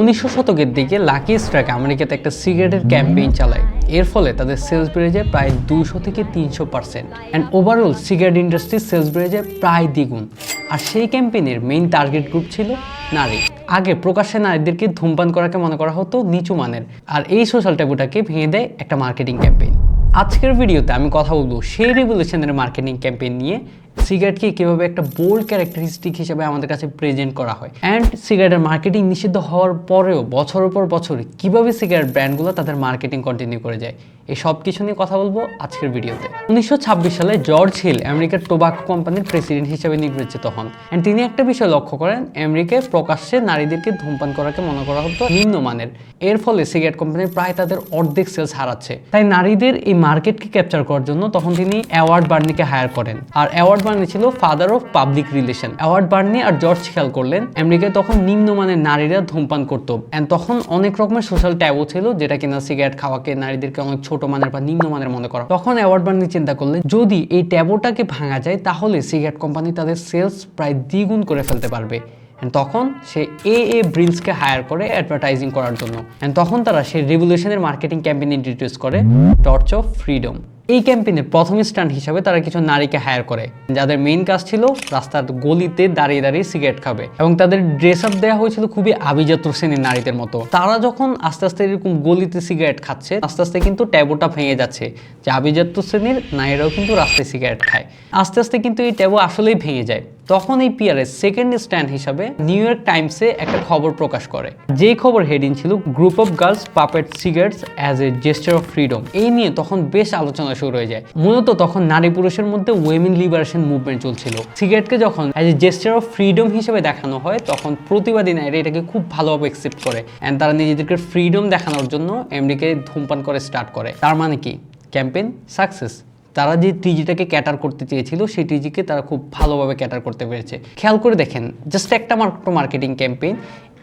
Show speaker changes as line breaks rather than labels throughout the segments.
উনিশশো শতকের দিকে লাকি স্ট্রাইক আমেরিকাতে একটা সিগারেটের ক্যাম্পেইন চালায়। এর ফলে তাদের সেলস বেড়ে যায় প্রায় দুশো থেকে তিনশো পার্সেন্ট। অ্যান্ড ওভারঅল সিগারেট ইন্ডাস্ট্রির সেলস বেড়ে যায় প্রায় দ্বিগুণ। আর সেই ক্যাম্পেইনের মেইন টার্গেট গ্রুপ ছিল নারী। আগে প্রকাশ্যে নারীদেরকে ধূমপান করাকে মনে করা হতো নিচু মানের। আর এই সোশ্যাল ট্যাবুটাকে ভেঙে দেয় একটা মার্কেটিং ক্যাম্পেইন আজকের ভিডিওতে আমি কথা বলব সেই রেভলিউশনের মার্কেটিং ক্যাম্পেইন নিয়ে। সিগারেটকে কীভাবে একটা বোল্ড ক্যারেক্টারিস্টিক হিসেবে আমাদের কাছে প্রেজেন্ট করা হয়? অ্যান্ড সিগারেটের মার্কেটিং নিষিদ্ধ হওয়ার পরেও, বছরের পর বছর কীভাবে সিগারেট ব্র্যান্ডগুলো তাদের মার্কেটিং কন্টিনিউ করে যায়? এই সব কিছু নিয়ে কথা বলব আজকের ভিডিওতে। উনিশশো সালে জর্জ হিল আমেরিকার টোবাকো কোম্পানির প্রেসিডেন্ট হিসেবে নির্বাচিত হন। অ্যান্ড তিনি একটা বিষয় লক্ষ্য করেন, আমেরিকায় প্রকাশ্যে নারীদেরকে ধূমপান করাকে মনে করা হতো নিম্নমানের। এর ফলে সিগারেট কোম্পানি প্রায় তাদের অর্ধেক সেলস হারাচ্ছে। তাই নারীদের এই মার্কেটকে ক্যাপচার করার জন্য তখন তিনি অ্যাওয়ার্ড বার্নিকে হায়ার করেন। আর অ্যাওয়ার্ড বার্নি ছিল father of public relation Edward Bernays R George খেয়াল করলেন। আমেরিকায় তখন নিম্নমানের নারীরা ধূমপান করতো। অ্যান্ড তখন অনেক রকমের সোশ্যাল ট্যাবও ছিল, যেটা কিনা সিগারেট খাওয়াকে নারীদেরকে অনেক ছোট মানের বা নিম্নমানের মনে করা। তখন অ্যাওয়ার্ড বার্নি চিন্তা করলেন, যদি এই ট্যাবোটাকে ভাঙা যায়, তাহলে সিগারেট কোম্পানি তাদের সেলস প্রায় দ্বিগুণ করে ফেলতে পারবে। And তখন সে এ এ ব্রিলসকে হায়ার করে অ্যাডভার্টাইজিং করার জন্য। অ্যান্ড তখন তারা সেই রেভলিউশনের মার্কেটিং ক্যাম্পেইন ইন্ট্রোডিউস করে টর্চ অফ ফ্রিডম এই ক্যাম্পেইনে প্রথম স্ট্যান্ড হিসাবে তারা কিছু নারীকে হায়ার করে। যাদের মেইন কাজ ছিল রাস্তার গলিতে দাঁড়িয়ে দাঁড়িয়ে সিগারেট খাবে এবং তাদের ড্রেস আপ দেওয়া হয়েছিল খুবই আভিজাত্য শ্রেণির নারীদের মতো। তারা যখন আস্তে আস্তে এরকম গলিতে সিগারেট খাচ্ছে, আস্তে আস্তে কিন্তু ট্যাবোটা ভেঙে যাচ্ছে, যে আভিজাত্য শ্রেণির নারীরাও কিন্তু রাস্তায় সিগারেট খায়। আস্তে আস্তে কিন্তু এই ট্যাবো আসলেই ভেঙে যায়। তখন এই পিয়ারের সেকেন্ড স্ট্যান্ড হিসাবে নিউ ইয়র্ক টাইমসে একটা খবর প্রকাশ করে। যেই খবর হেডিং ছিল group of girls puff at cigarettes as a gesture of freedom এই নিয়ে তখন বেশ আলোচনা শুরু হয়ে যায়। মূলত তখন নারী পুরুষের মধ্যে উইমেন লিবারেশন মুভমেন্ট চলছিল। সিগারেটকে যখন as a gesture of freedom হিসেবে দেখানো হয়, তখন প্রতিবাদী নারীরা এটাকে খুব ভালোভাবে অ্যাকসেপ্ট করে। অ্যান্ড তারা নিজেদেরকে ফ্রিডম দেখানোর জন্য আমেরিকায় ধূমপান করে স্টার্ট করে। তার মানে কি? ক্যাম্পেইন সাকসেস তারা যে টিজিটাকে ক্যাটার করতে চেয়েছিল, সেই টিজিকে তারা খুব ভালোভাবে ক্যাটার করতে পেরেছে। খেয়াল করে দেখেন জাস্ট একটা মার্কেটিং ক্যাম্পেইন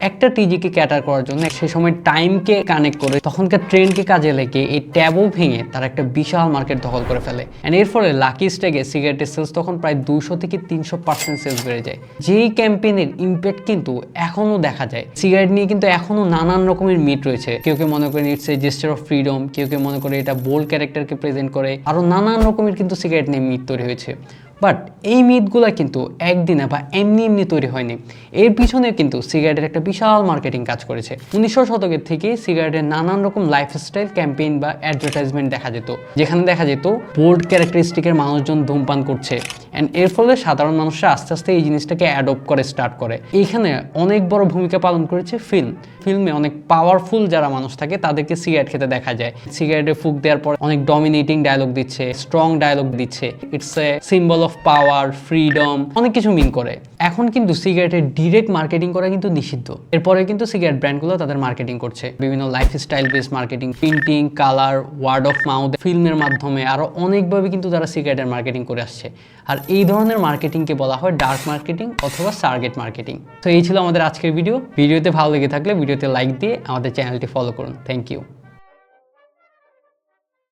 একটা টিজিকে ক্যাটার করার জন্য সে সময় টাইমকে কানেক্ট করে তখনকার ট্রেনকে কাজে লেগে এই ট্যাবও ভেঙে তারা একটা বিশাল মার্কেট দখল করে ফেলে। অ্যান্ড এর ফলে লাকি স্ট্যাগে সিগারেটের সেলস তখন প্রায় দুশো থেকে তিনশো পার্সেন্ট সেলস বেড়ে যায়। যেই ক্যাম্পেইনের ইম্প্যাক্ট কিন্তু এখনও দেখা যায়। সিগারেট নিয়ে কিন্তু এখনও নানান রকমের মিট রয়েছে। কেউ কেউ মনে করে it's a gesture of freedom কেউ কেউ মনে করে এটা বোল্ড ক্যারেক্টারকে প্রেজেন্ট করে। আরও নানান রকমের কিন্তু সিগারেট নিয়ে মিট তৈরি হয়েছে। বাট এই মিথগুলো কিন্তু একদিনে বা এমনি এমনি তৈরি হয়নি। এর পিছনে কিন্তু সিগারেটের একটা বিশাল মার্কেটিং কাজ করেছে। উনিশশো শতকের থেকে সিগারেটের নানান রকম লাইফস্টাইল ক্যাম্পেইন বা অ্যাডভার্টাইজমেন্ট দেখা যেত। যেখানে দেখা যেত বোল্ড ক্যারেক্টারিস্টিকের মানুষজন ধূমপান করছে। অ্যান্ড এর ফলে সাধারণ মানুষরা আস্তে আস্তে এই জিনিসটাকে অ্যাডপ্ট করে স্টার্ট করে। এইখানে অনেক বড় ভূমিকা পালন করেছে ফিল্ম ফিল্মে অনেক পাওয়ারফুল যারা মানুষ থাকে, তাদেরকে সিগারেট খেতে দেখা যায়। সিগারেটে ফুক দেওয়ার পর অনেক ডমিনেটিং ডায়লগ দিচ্ছে স্ট্রং ডায়লগ দিচ্ছে। It's a symbol of power freedom অনেক কিছু মিন করে। এখন কিন্তু সিগারেটের ডিরেক্ট মার্কেটিং করা কিন্তু নিষিদ্ধ। এরপরে কিন্তু সিগারেট ব্র্যান্ডগুলো তাদের মার্কেটিং করছে। বিভিন্ন lifestyle base marketing printing colour word of mouth ফিল্মের মাধ্যমে আরও অনেকভাবে কিন্তু তারা সিগারেটের মার্কেটিং করে আসছে। আর এই ধরনের মার্কেটিংকে বলা হয় ডার্ক মার্কেটিং অথবা সার্গেট মার্কেটিং তো এই ছিল আমাদের আজকের ভিডিও ভিডিওতে ভালো লেগে থাকলে ভিডিওতে লাইক দিয়ে আমাদের চ্যানেলটি ফলো করুন। Thank you